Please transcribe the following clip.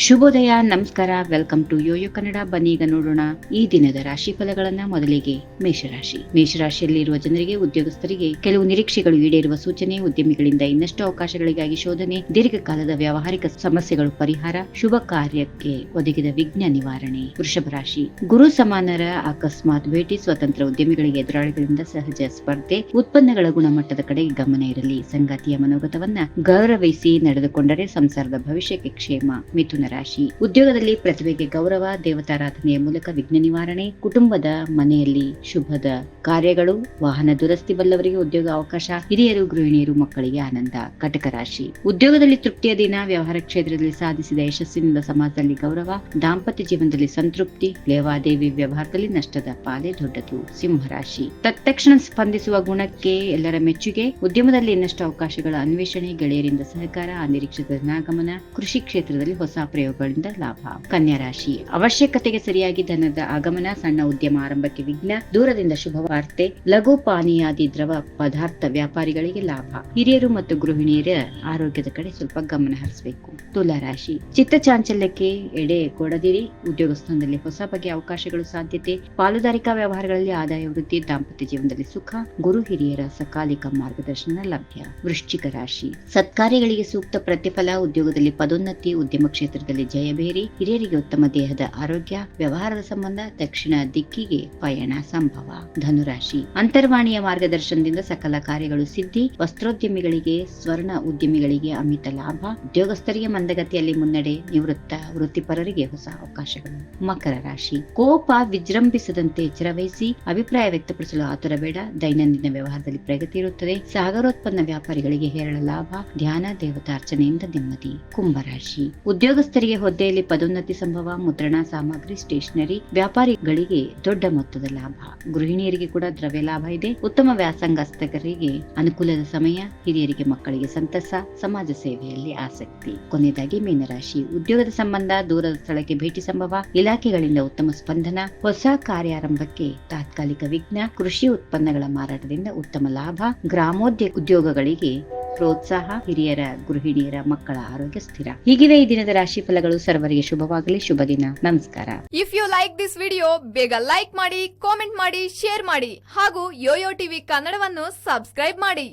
ಶುಭೋದಯ, ನಮಸ್ಕಾರ, welcome to Yoyo Kannada. ಬನ್ನಿ ಈಗ ನೋಡೋಣ ಈ ದಿನದ ರಾಶಿ ಫಲಗಳನ್ನ ಮೊದಲಿಗೆ ಮೇಷರಾಶಿ. ಮೇಷರಾಶಿಯಲ್ಲಿರುವ ಜನರಿಗೆ, ಉದ್ಯೋಗಸ್ಥರಿಗೆ ಕೆಲವು ನಿರೀಕ್ಷೆಗಳು ಈಡೇರುವ ಸೂಚನೆ, ಉದ್ಯಮಿಗಳಿಂದ ಇನ್ನಷ್ಟು ಅವಕಾಶಗಳಿಗಾಗಿ ಶೋಧನೆ, ದೀರ್ಘಕಾಲದ ವ್ಯಾವಹಾರಿಕ ಸಮಸ್ಯೆಗಳು ಪರಿಹಾರ, ಶುಭ ಕಾರ್ಯಕ್ಕೆ ಒದಗಿದ ವಿಘ್ನ ನಿವಾರಣೆ. ವೃಷಭ ರಾಶಿ. ಗುರು ಸಮಾನರ ಅಕಸ್ಮಾತ್ ಭೇಟಿ, ಸ್ವತಂತ್ರ ಉದ್ಯಮಿಗಳಿಗೆ ಎದುರಾಳಿಗಳಿಂದ ಸಹಜ ಸ್ಪರ್ಧೆ, ಉತ್ಪನ್ನಗಳ ಗುಣಮಟ್ಟದ ಕಡೆಗೆ ಗಮನ ಇರಲಿ. ಸಂಗಾತಿಯ ಮನೋಗತವನ್ನ ಗೌರವಿಸಿ ನಡೆದುಕೊಂಡರೆ ಸಂಸಾರದ ಭವಿಷ್ಯಕ್ಕೆ ಕ್ಷೇಮ. ಮಿಥುನ ರಾಶಿ. ಉದ್ಯೋಗದಲ್ಲಿ ಪ್ರತಿಭೆಗೆ ಗೌರವ, ದೇವತಾರಾಧನೆಯ ಮೂಲಕ ವಿಘ್ನ ನಿವಾರಣೆ, ಕುಟುಂಬದ ಮನೆಯಲ್ಲಿ ಶುಭದ ಕಾರ್ಯಗಳು, ವಾಹನ ದುರಸ್ತಿ ಬಲ್ಲವರಿಗೆ ಉದ್ಯೋಗ ಅವಕಾಶ, ಹಿರಿಯರು, ಗೃಹಿಣಿಯರು, ಮಕ್ಕಳಿಗೆ ಆನಂದ ಕಟಕ ರಾಶಿ. ಉದ್ಯೋಗದಲ್ಲಿ ತೃಪ್ತಿಯ ದಿನ, ವ್ಯವಹಾರ ಕ್ಷೇತ್ರದಲ್ಲಿ ಸಾಧಿಸಿದ ಯಶಸ್ಸಿನಿಂದ ಸಮಾಜದಲ್ಲಿ ಗೌರವ, ದಾಂಪತ್ಯ ಜೀವನದಲ್ಲಿ ಸಂತೃಪ್ತಿ, ಲೇವಾದೇವಿ ವ್ಯವಹಾರದಲ್ಲಿ ನಷ್ಟದ ಪಾಲೆ ದೊಡ್ಡದು ಸಿಂಹರಾಶಿ ತತ್ಕ್ಷಣ ಸ್ಪಂದಿಸುವ ಗುಣಕ್ಕೆ ಎಲ್ಲರ ಮೆಚ್ಚುಗೆ, ಉದ್ಯಮದಲ್ಲಿ ಇನ್ನಷ್ಟು ಅವಕಾಶಗಳ ಅನ್ವೇಷಣೆ, ಗೆಳೆಯರಿಂದ ಸಹಕಾರ, ಅನಿರೀಕ್ಷಿತ ಧನಾಗಮನ ಕೃಷಿ ಕ್ಷೇತ್ರದಲ್ಲಿ ಹೊಸ ಪ್ರಯೋಗಗಳಿಂದ ಲಾಭ. ಕನ್ಯಾ ರಾಶಿ ಅವಶ್ಯಕತೆಗೆ ಸರಿಯಾಗಿ ಧನದ ಆಗಮನ, ಸಣ್ಣ ಉದ್ಯಮ ಆರಂಭಕ್ಕೆ ವಿಘ್ನ, ದೂರದಿಂದ ಶುಭ ವಾರ್ತೆ ಲಘು ಪಾನೀಯಾದಿ ದ್ರವ ಪದಾರ್ಥ ವ್ಯಾಪಾರಿಗಳಿಗೆ ಲಾಭ. ಹಿರಿಯರು ಮತ್ತು ಗೃಹಿಣಿಯರ ಆರೋಗ್ಯದ ಕಡೆ ಸ್ವಲ್ಪ ಗಮನ ಹರಿಸಬೇಕು. ತುಲಾರಾಶಿ. ಚಿತ್ತ ಚಾಂಚಲ್ಯಕ್ಕೆ ಎಡೆ ಕೊಡದಿರಿ. ಉದ್ಯೋಗಸ್ಥಾನದಲ್ಲಿ ಹೊಸ ಬಗೆಯ ಅವಕಾಶಗಳು ಸಾಧ್ಯತೆ. ಪಾಲುದಾರಿಕಾ ವ್ಯವಹಾರಗಳಲ್ಲಿ ಆದಾಯ ವೃದ್ಧಿ, ದಾಂಪತ್ಯ ಜೀವನದಲ್ಲಿ ಸುಖ. ಗುರು ಹಿರಿಯರ ಸಕಾಲಿಕ ಮಾರ್ಗದರ್ಶನ ಲಭ್ಯ. ವೃಶ್ಚಿಕ ರಾಶಿ. ಸತ್ಕಾರ್ಯಗಳಿಗೆ ಸೂಕ್ತ ಪ್ರತಿಫಲ, ಉದ್ಯೋಗದಲ್ಲಿ ಪದೋನ್ನತಿ, ಉದ್ಯಮ ಕ್ಷೇತ್ರದಲ್ಲಿ ಜಯಬೇರಿ ಹಿರಿಯರಿಗೆ ಉತ್ತಮ ದೇಹದ ಆರೋಗ್ಯ, ವ್ಯವಹಾರದ ಸಂಬಂಧ, ದಕ್ಷಿಣ ದಿಕ್ಕಿಗೆ ಪಯಣ ಸಂಭವ. ಧನುರಾಶಿ. ಅಂತರ್ವಾಣಿಯ ಮಾರ್ಗದರ್ಶನದಿಂದ ಸಕಲ ಕಾರ್ಯಗಳು ಸಿದ್ಧಿ, ವಸ್ತ್ರೋದ್ಯಮಿಗಳಿಗೆ, ಸ್ವರ್ಣ ಉದ್ಯಮಿಗಳಿಗೆ ಅಮಿತ ಲಾಭ, ಉದ್ಯೋಗಸ್ಥರಿಗೆ ಮಂದಗತಿಯಲ್ಲಿ ಮುನ್ನಡೆ, ನಿವೃತ್ತ, ವೃತ್ತಿಪರರಿಗೆ ಹೊಸ ಅವಕಾಶಗಳು. ಮಕರ ರಾಶಿ. ಕೋಪ ವಿಜೃಂಭಿಸದಂತೆ ಎಚ್ಚರವಹಿಸಿ, ಅಭಿಪ್ರಾಯ ವ್ಯಕ್ತಪಡಿಸಲು ಆತುರ ಬೇಡ ದೈನಂದಿನ ವ್ಯವಹಾರದಲ್ಲಿ ಪ್ರಗತಿ ಇರುತ್ತದೆ, ಸಾಗರೋತ್ಪನ್ನ ವ್ಯಾಪಾರಿಗಳಿಗೆ ಹೇರಳ ಲಾಭ, ಧ್ಯಾನ, ದೇವತಾರ್ಚನೆಯಿಂದ ನೆಮ್ಮದಿ. ಕುಂಭರಾಶಿ ಉದ್ಯೋಗಸ್ಥರಿಗೆ ಹುದ್ದೆಯಲ್ಲಿ ಪದೋನ್ನತಿ ಸಂಭವ, ಮುದ್ರಣ ಸಾಮಗ್ರಿ, ಸ್ಟೇಷನರಿ ವ್ಯಾಪಾರಿಗಳಿಗೆ ದೊಡ್ಡ ಮೊತ್ತದ ಲಾಭ. ಗೃಹಿಣಿಯರಿಗೆ ಕೂಡ ದ್ರವ್ಯ ಲಾಭ ಇದೆ. ಉತ್ತಮ ವ್ಯಾಸಂಗಸ್ತಕರಿಗೆ ಅನುಕೂಲದ ಸಮಯ, ಹಿರಿಯರಿಗೆ ಮಕ್ಕಳಿಗೆ ಸಂತಸ, ಸಮಾಜ ಸೇವೆಯಲ್ಲಿ ಆಸಕ್ತಿ. ಕೊನೆಯದಾಗಿ ಮೀನರಾಶಿ. ಉದ್ಯೋಗದ ಸಂಬಂಧ, ದೂರದ ಸ್ಥಳಕ್ಕೆ ಭೇಟಿ ಸಂಭವ, ಇಲಾಖೆಗಳಿಂದ ಉತ್ತಮ ಸ್ಪಂದನ, ಹೊಸ ಕಾರ್ಯಾರಂಭಕ್ಕೆ ತಾತ್ಕಾಲಿಕ ವಿಘ್ನ, ಕೃಷಿ ಉತ್ಪನ್ನಗಳ ಮಾರಾಟದಿಂದ ಉತ್ತಮ ಲಾಭ, ಗ್ರಾಮೋದ್ಯ, ಉದ್ಯೋಗಗಳಿಗೆ ಪ್ರೋತ್ಸಾಹ ಹಿರಿಯರ, ಗೃಹಿಣಿಯರ ಮಕ್ಕಳ ಆರೋಗ್ಯ ಸ್ಥಿರ. ಹೀಗಿದೆ ಈ ದಿನದ ರಾಶಿ ಫಲಗಳು. ಸರ್ವರಿಗೆ ಶುಭವಾಗಲಿ, ಶುಭ ದಿನ. ನಮಸ್ಕಾರ. If you like this video ಬೇಗ ಲೈಕ್ ಮಾಡಿ ಕಾಮೆಂಟ್ ಮಾಡಿ ಶೇರ್ ಮಾಡಿ ಹಾಗೂ ಯೋಯೋ ಟಿವಿ ಕನ್ನಡವನ್ನು ಸಬ್ಸ್ಕ್ರೈಬ್ ಮಾಡಿ.